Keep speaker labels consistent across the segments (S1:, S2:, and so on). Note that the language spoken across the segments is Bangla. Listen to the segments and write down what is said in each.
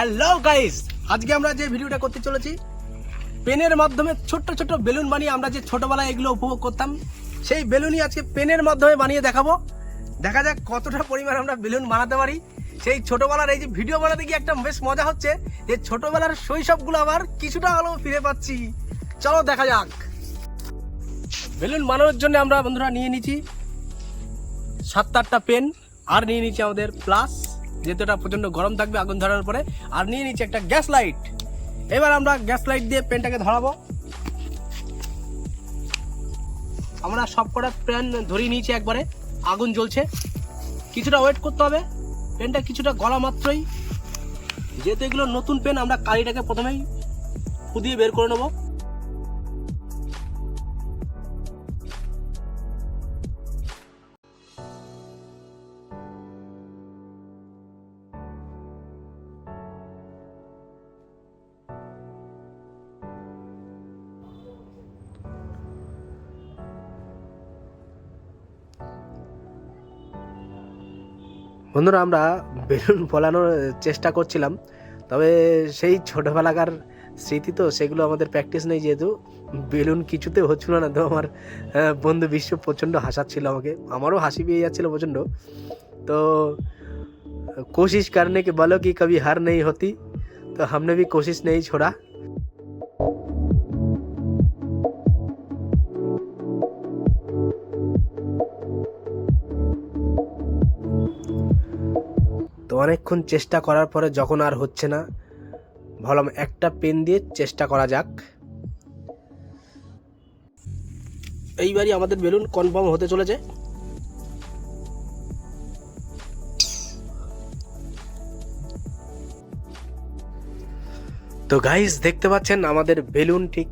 S1: হ্যালো গাইস আজকে আমরা যে ভিডিওটা করতে চলেছি, পেনের মাধ্যমে ছোট্ট ছোট্ট বেলুন বানিয়ে আমরা যে ছোটবেলায় এগুলো উপভোগ করতাম, সেই বেলুনই আজকে পেনের মাধ্যমে বানিয়ে দেখাবো। দেখা যাক কতটা পরিমাণ আমরা বেলুন বানাতে পারি। সেই ছোটবেলার এই যে ভিডিও বানাতে গিয়ে একটা বেশ মজা হচ্ছে যে ছোটবেলার শৈশবগুলো আবার কিছুটা হলেও ফিরে পাচ্ছি। চলো দেখা যাক। বেলুন বানানোর জন্য আমরা বন্ধুরা নিয়ে নিচ্ছি সাত আটটা পেন, আর নিয়ে নিচ্ছি আমাদের প্লাস যেহেতু এটা প্রচণ্ড গরম থাকবে আগুন ধরার পরে, আর নিয়ে নিচ্ছি একটা গ্যাস লাইট। এবার আমরা গ্যাস লাইট দিয়ে পেনটাকে ধরাবো। আমরা সব কটা পেন ধরিয়ে নিয়েছি একবারে, আগুন জ্বলছে। কিছুটা ওয়েট করতে হবে, পেনটা কিছুটা গলা মাত্রই। যেহেতু এগুলো নতুন পেন, আমরা কালিটাকে প্রথমেই ফুদিয়ে বের করে নেব। বন্ধুরা আমরা বেলুন ফলানোর চেষ্টা করছিলাম তবে সেই ছোটোবেলাকার স্মৃতি তো সেগুলো আমাদের প্র্যাকটিস নেই যেহেতু বেলুন কিছুতে হচ্ছিল না তো আমার আহ, বন্ধু বিশ্ব প্রচণ্ড হাসাচ্ছিল আমাকে আমারও হাসি পেয়ে যাচ্ছিল প্রচণ্ড তো कोशिश करने के बलो की कभी हार नहीं होती तो हमने भी कोशिश नहीं छोड़ा অনেকক্ষণ চেষ্টা করার পরে যখন আর হচ্ছে না, ভাবলাম একটা পেন দিয়ে চেষ্টা করা যাক। এইবারই আমাদের বেলুন কনফার্ম হতে চলেছে। তো গাইস দেখতে পাচ্ছেন আমাদের বেলুন ঠিক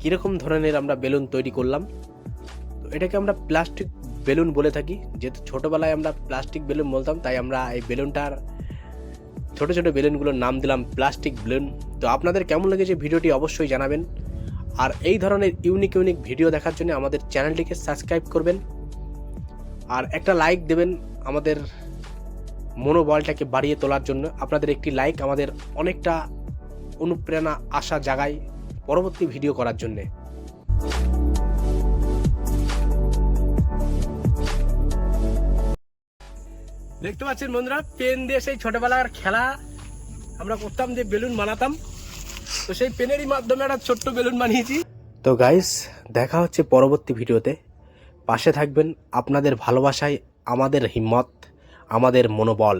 S1: কীরকম ধরনের আমরা বেলুন তৈরি করলাম। তো এটাকে আমরা প্লাস্টিক বেলুন বলে থাকি। যেহেতু ছোটোবেলায় আমরা প্লাস্টিক বেলুন বলতাম, তাই আমরা এই বেলুনটার ছোট ছোট বেলুনগুলোর নাম দিলাম প্লাস্টিক বেলুন। তো আপনাদের কেমন লেগেছে ভিডিওটি অবশ্যই জানাবেন। আর এই ধরনের ইউনিক ইউনিক ভিডিও দেখার জন্য আমাদের চ্যানেলটিকে সাবস্ক্রাইব করবেন। আর একটা লাইক দেবেন আমাদের মনোবলটাকে বাড়িয়ে তোলার জন্য। আপনাদের একটি লাইক আমাদের অনেকটা অনুপ্রেরণা আশা জাগায় পরবর্তী ভিডিও করার জন্যে। দেখতে পাচ্ছেন বন্ধুরা, পেন দিয়ে সেই ছোটবেলার খেলা আমরা করতাম, যে বেলুন বানাতাম। তো সেই পেনেরই মাধ্যমে একটা ছোট্ট বেলুন বানিয়েছি। তো গাইস দেখা হচ্ছে পরবর্তী ভিডিওতে। পাশে থাকবেন আপনাদের ভালোবাসায়, আমাদের হিম্মত, আমাদের মনোবল।